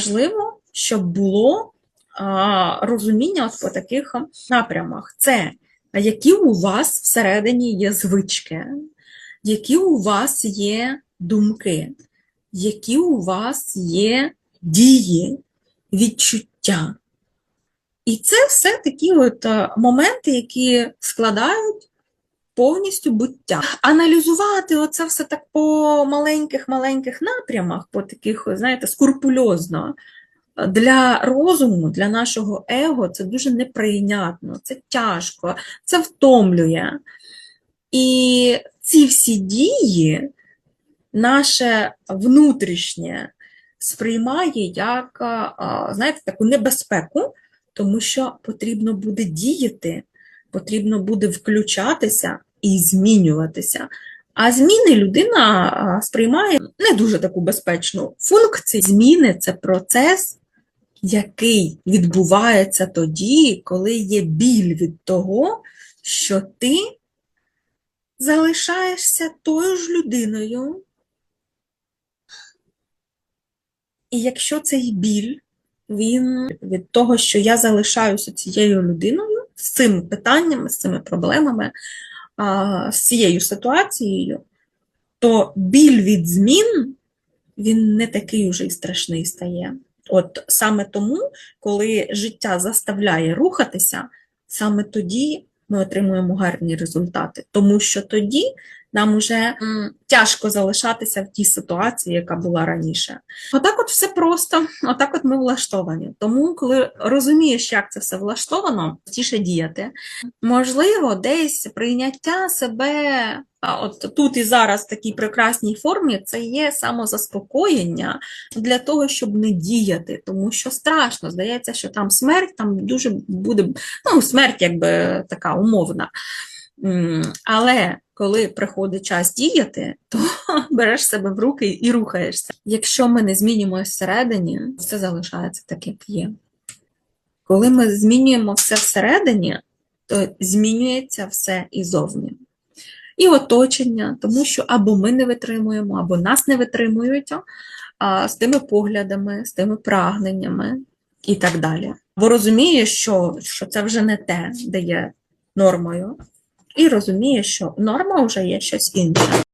важливо, щоб було а, розуміння от по таких напрямах. Це які у вас всередині є звички, які у вас є думки, які у вас є дії, відчуття. І це все такі от е, моменти, які складають повністю буття. Аналізувати оце все так по маленьких-маленьких напрямах, по таких, знаєте, скрупульозно. Для розуму, для нашого его це дуже неприйнятно, це тяжко, це втомлює. І ці всі дії наше внутрішнє сприймає як, знаєте, таку небезпеку, тому що потрібно буде діяти, потрібно буде включатися і змінюватися. А зміни людина сприймає не дуже таку безпечну функцію. Зміни це процес, який відбувається тоді, коли є біль від того, що ти залишаєшся тою ж людиною. І якщо цей біль, він від того, що я залишаюся цією людиною, з цими питаннями, з цими проблемами, а, з цією ситуацією, то біль від змін, він не такий уже й страшний стає. От саме тому, коли життя заставляє рухатися, саме тоді ми отримуємо гарні результати, тому що тоді нам вже м, тяжко залишатися в тій ситуації, яка була раніше. Отак, от все просто, отак, от ми влаштовані. Тому, коли розумієш, як це все влаштовано, тіше діяти. Можливо, десь прийняття себе от тут і зараз в такій прекрасній формі це є самозаспокоєння для того, щоб не діяти, тому що страшно. Здається, що там смерть, там дуже буде, ну, смерть якби така умовна. Але коли приходить час діяти, то береш себе в руки і рухаєшся. Якщо ми не змінюємося всередині, все залишається так, як є. Коли ми змінюємо все всередині, то змінюється все і зовні. І оточення, тому що або ми не витримуємо, або нас не витримують а, з тими поглядами, з тими прагненнями і так далі. Бо розуміє, що, що це вже не те, де є нормою, і розуміє, що норма вже є щось інше.